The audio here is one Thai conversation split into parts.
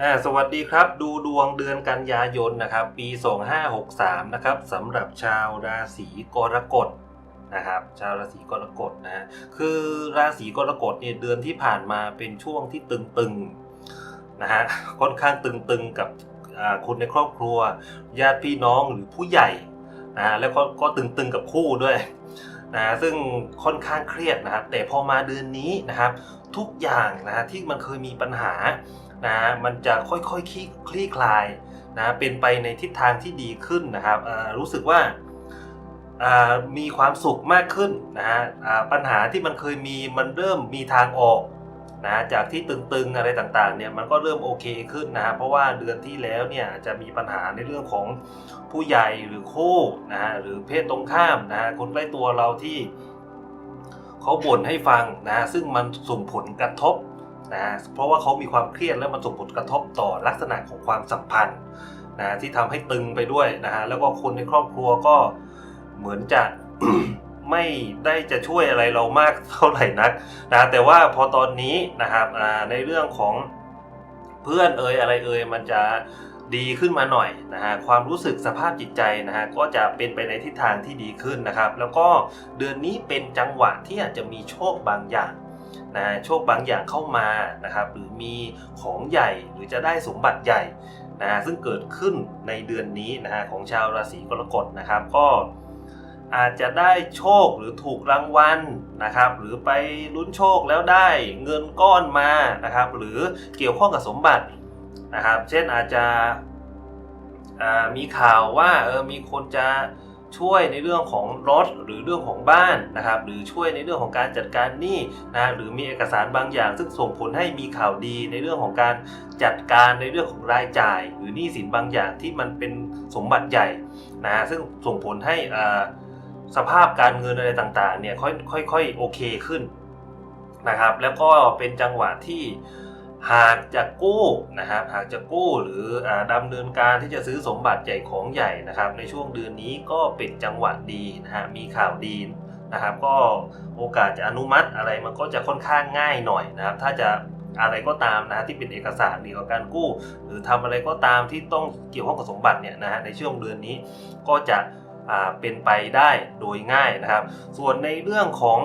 อ่าสวัสดีครับ ดูดวงเดือนกันยายนนะครับ ปี 2563 นะครับสำหรับชาวราศีกรกฎนะครับ ชาวราศีกรกฎนะฮะคือราศีกรกฎเนี่ยเดือนที่ผ่านมาเป็นช่วงที่ตึงๆนะฮะค่อนข้างตึงๆกับคนในครอบครัว ญาติพี่น้องหรือผู้ใหญ่นะฮะแล้วก็ก็ตึงๆกับคู่ด้วย นะซึ่งค่อนข้างเครียดนะครับ แต่พอมาเดือนนี้นะครับ ทุกอย่างนะฮะที่มันเคยมีปัญหานะมันจะค่อยๆคลี่คลี่คลายนะเป็นไปในทิศทางที่ดีขึ้นนะครับรู้สึกว่ามีความสุขมากขึ้นนะฮะปัญหาที่มันเคยมีมันเริ่มมีทางออก นะจากที่ตึงๆอะไรต่างๆเนี่ยมันก็เริ่มโอเคขึ้นนะฮะเพราะว่าเดือนที่แล้วเนี่ยจะมีปัญหาในเรื่องของผู้ใหญ่หรือคู่นะฮะหรือเพศตรงข้ามนะฮะคนใกล้ตัวเราที่เขาบ่นให้ฟังนะฮะซึ่งมันส่งผลกระทบนะฮะเพราะว่าเขามีความเครียดและมันส่งผลกระทบต่อลักษณะของความสัมพันธ์นะที่ทำให้ตึงไปด้วยนะฮะแล้วก็คนในครอบครัวก็เหมือนจะ ไม่ได้จะช่วยอะไรเรามากเท่าไหร่นักนะแต่ว่าพอตอนนี้นะครับในเรื่องของเพื่อนเอ่ยอะไรเอ่ยมันจะดีขึ้นมาหน่อยนะฮะความรู้สึกสภาพจิตใจนะฮะก็จะเป็นไปในทิศทางที่ดีขึ้นนะครับ แล้วก็เดือนนี้เป็นจังหวะที่อาจจะมีโชคบางอย่างนะโชคบางอย่างเข้ามานะครับหรือมีของใหญ่หรือจะได้สมบัติใหญ่นะซึ่งเกิดขึ้นในเดือนนี้นะฮะของชาวราศีกรกฎนะครับ ก็ อาจจะได้โชคหรือถูกรางวัลนะครับ หรือไปลุ้นโชคแล้วได้เงินก้อนมานะครับ หรือเกี่ยวข้องกับสมบัตินะครับ เช่นอาจจะมีข่าวว่าเออมีคนจะช่วยในเรื่องของรถหรือเรื่องของบ้านนะครับ หรือช่วยในเรื่องของการจัดการหนี้นะหรือมีเอกสารบางอย่าง ซึ่งส่งผลให้มีข่าวดีในเรื่องของการจัดการในเรื่องของรายจ่าย หรือหนี้สินบางอย่างที่มันเป็นสมบัติใหญ่นะซึ่งส่งผลให้อ่า สภาพการเงินอะไรต่างๆเนี่ยค่อยค่อยๆโอเคขึ้นนะครับ แล้วก็เป็นจังหวะที่หากจะกู้นะครับหากจะกู้หรืออาดำเนินการที่จะซื้อสมบัติใหญ่ของใหญ่นะครับ ในช่วงเดือนนี้ก็เป็นจังหวะดีนะฮะมีข่าวดีนะครับก็โอกาสจะอนุมัติอะไรมันก็จะค่อนข้างง่ายหน่อยนะครับ ถ้าจะอะไรก็ตามนะฮะที่เป็นเอกสารเกี่ยวกับการกู้ หรือทำอะไรก็ตามที่ต้องเกี่ยวข้องกับสมบัติเนี่ยนะฮะในช่วงเดือนนี้ก็จะ เป็นไปได้โดยง่ายนะครับ ส่วนในเรื่องของ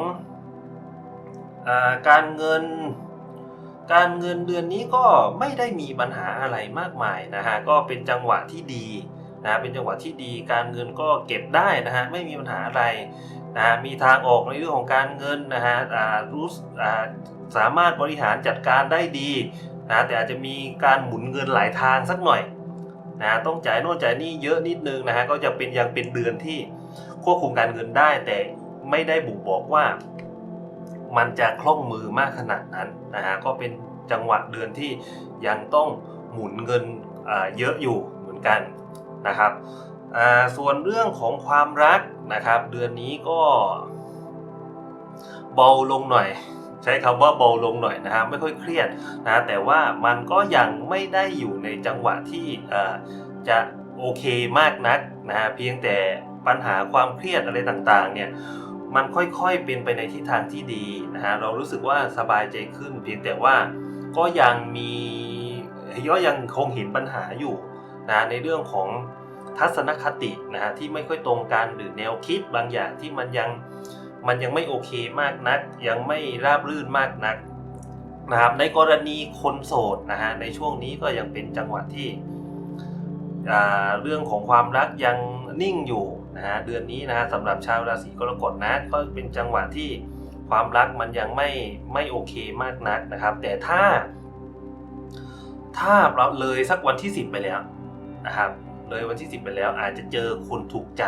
อาการเงิน การเงินเดือนนี้ก็ไม่ได้มีปัญหาอะไรมากมายนะฮะก็เป็นจังหวะที่ดีนะเป็นจังหวะที่ดีการเงินก็เก็บได้นะฮะไม่มีปัญหาอะไรนะมีทางออกในเรื่องของการเงินนะฮะรู้สามารถบริหารจัดการได้ดีนะแต่อาจจะมีการหมุนเงินหลายทางสักหน่อย นะต้องจ่ายโน่นจ่ายนี่เยอะนิดนึงนะฮะก็จะเป็นยังเป็นเดือนที่ควบคุมการเงินได้ แต่ไม่ได้บ่งบอกว่า มันจะคล่องมือมากขนาดนั้นนะฮะก็เป็นจังหวะเดือนที่ยังต้องหมุนเงินเยอะอยู่เหมือนกันนะครับส่วนเรื่องของความรักนะครับ เดือนนี้ก็เบาลงหน่อย ใช้คำว่าเบาลงหน่อยนะฮะไม่ค่อยเครียดนะแต่ว่ามันก็ยังไม่ได้อยู่ในจังหวะที่จะโอเคมากนักนะฮะเพียงแต่ปัญหาความเครียดอะไรต่างๆเนี่ยมันค่อยๆเป็นไปในทิศทางที่ดีนะฮะเรารู้สึกว่าสบายใจขึ้น เพียงแต่ว่าก็ยังมีก็ยังคงเห็นปัญหาอยู่นะในเรื่องของทัศนคตินะฮะที่ไม่ค่อยตรงกันหรือแนวคิดบางอย่างที่มันยัง มันยังไม่โอเคมากนัก ยังไม่ราบรื่นมากนักนะครับในกรณีคนโสดนะฮะในช่วงนี้ก็ยังเป็นจังหวะที่เรื่องของความรักยังนิ่งอยู่นะฮะเดือนนี้นะฮะสำหรับชาวราศีกรกฎนะก็เป็นจังหวะที่ความรักมันยังไม่ไม่โอเคมากนักนะครับ แต่ถ้า ถ้าเราเลยสักวันที่ 10 ไปแล้วนะครับเลยวันที่ 10 ไปแล้วอาจจะเจอคนถูกใจ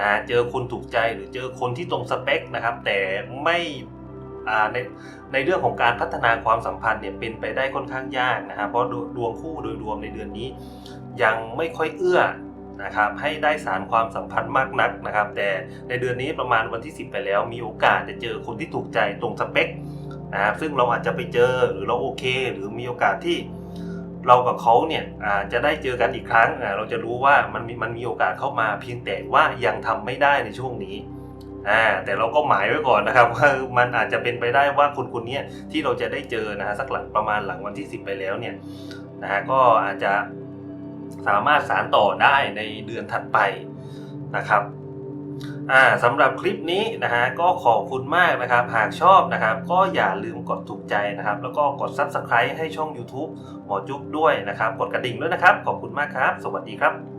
นะเจอคนถูกใจหรือเจอคนที่ตรงสเปคนะครับ แต่ไม่ในในเรื่องของการพัฒนาความสัมพันธ์เนี่ยเป็นไปได้ค่อนข้างยากนะครับ เพราะดวดวงคู่โดยรวมในเดือนนี้ ยังไม่ค่อยเอื้อนะครับให้ได้สารความสัมพันธ์มากนักนะครับ แต่ในเดือนนี้ประมาณวันที่ 10 ไปแล้ว มีโอกาสจะเจอคนที่ถูกใจตรงสเปคนะครับซึ่งเราอาจจะไปเจอหรือเราโอเค หรือมีโอกาสที่ เรากับเขาเนี่ยจะได้เจอกันอีกครั้ง เราจะรู้ว่ามันมีมันมีโอกาสเข้ามาเพียงแต่ว่ายังทำไม่ได้ในช่วงนี้อ่าแต่เราก็หมายไว้ก่อนนะครับว่ามันอาจจะเป็นไปได้ว่าคนคนนี้ที่เราจะได้เจอนะฮะสักหลังประมาณหลังวันที่ 10 ไปแล้วเนี่ยนะฮะก็อาจจะสามารถสารต่อได้ในเดือนถัดไปนะครับ อ่าสำหรับคลิปนี้นะฮะก็ขอบคุณมากนะครับ หากชอบนะครับ ก็อย่าลืมกดถูกใจนะครับ แล้วก็กด Subscribe ให้ช่อง YouTube หมอจุ๊บด้วยนะครับ กดกระดิ่งด้วยนะครับ ขอบคุณมากครับ สวัสดีครับ